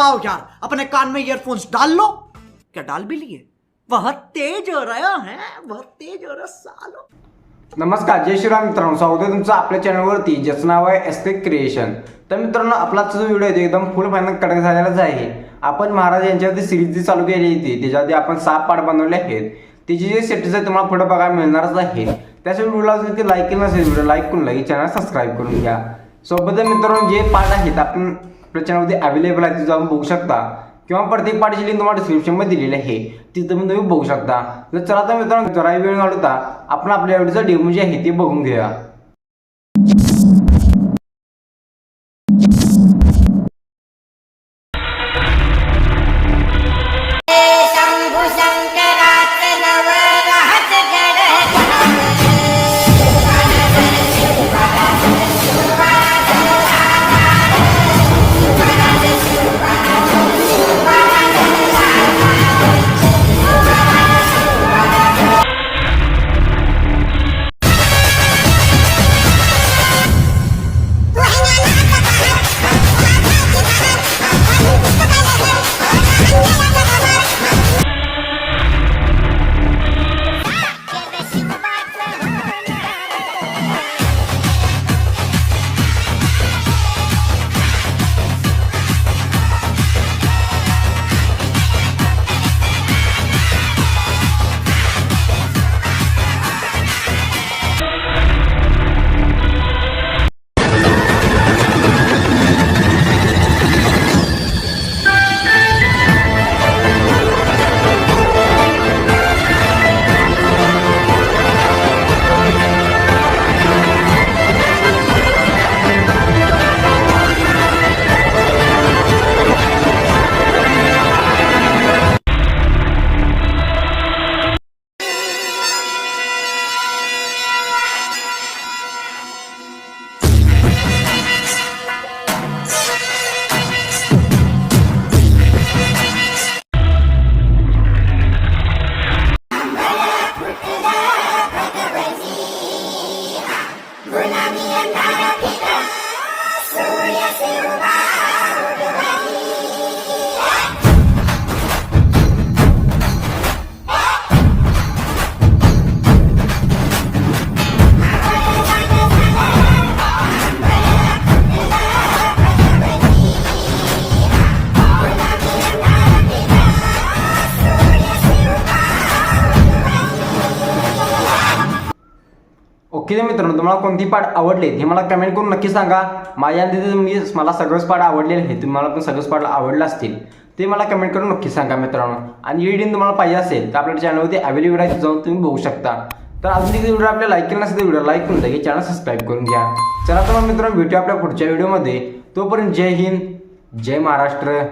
आओ यार अपने कान में ईयरफोन्स डाल लो। क्या डाल भी लिए? बहुत तेज हो रहा है बहुत तेज हो रहा सालो। नमस्कार जय श्रीराम मित्रांनो स्वागत आहे तुमचं आपल्या चॅनलवरती ज्याचं नाव आहे एस्टेक क्रिएशन तर मित्रांनो आपला जो व्हिडिओ आहे एकदम फुल फायनल कडक झालेलाच आहे. आपण महाराज यांच्यावरती सिरीज जी चालू केली होती त्याच्यावरती आपण सहा पार्ट बनवले आहेत. त्याची जे सेटीज आहे तुम्हाला पुढे बघायला मिळणारच आहे. त्याच्या व्हिडिओला जर ते लाईक केलं नसेल व्हिडिओ लाईक करून लगेच चॅनल सबस्क्राईब करून घ्या. सोबतच मित्रांनो जे पार्ट आहेत आपण आपल्या अवेलेबल आहे तिथे जाऊन बघू शकता. किंवा प्रत्येक पार्टीची लिंक तुम्हाला डिस्क्रिप्शनमध्ये दिलेली आहे. तिथं पण तुम्ही बघू शकता. तर चला तर मित्रांनो जरा वेळ घालवता. आपण आपल्या एवढीचं डेमो जे म्हणजे आहे ते बघून घेऊया. ser. ओके तर मित्रांनो तुम्हाला कोणती पार्ट आवडले हे मला कमेंट करून नक्की सांगा. माझ्या अंदाजे मी मला सगळंच पार्ट आवडलेले आहे तुम्हाला पण सगळंच पार्ट आवडलं असतील. ते मला कमेंट करून नक्की सांगा मित्रांनो. आणि व्हिडिओ तुम्हाला पाहिजे असेल तर आपल्या चॅनलवरती अवेलेबल आहे जाऊन तुम्ही बघू शकता. तर अजून देखील व्हिडिओ आपल्या लाईक केला नसेल तर व्हिडिओ लाईक करून लगेच चॅनल सबस्क्राईब करून घ्या. चला तर मित्रांनो भेटूया आपल्या पुढच्या व्हिडिओमध्ये तोपर्यंत जय हिंद जय महाराष्ट्र.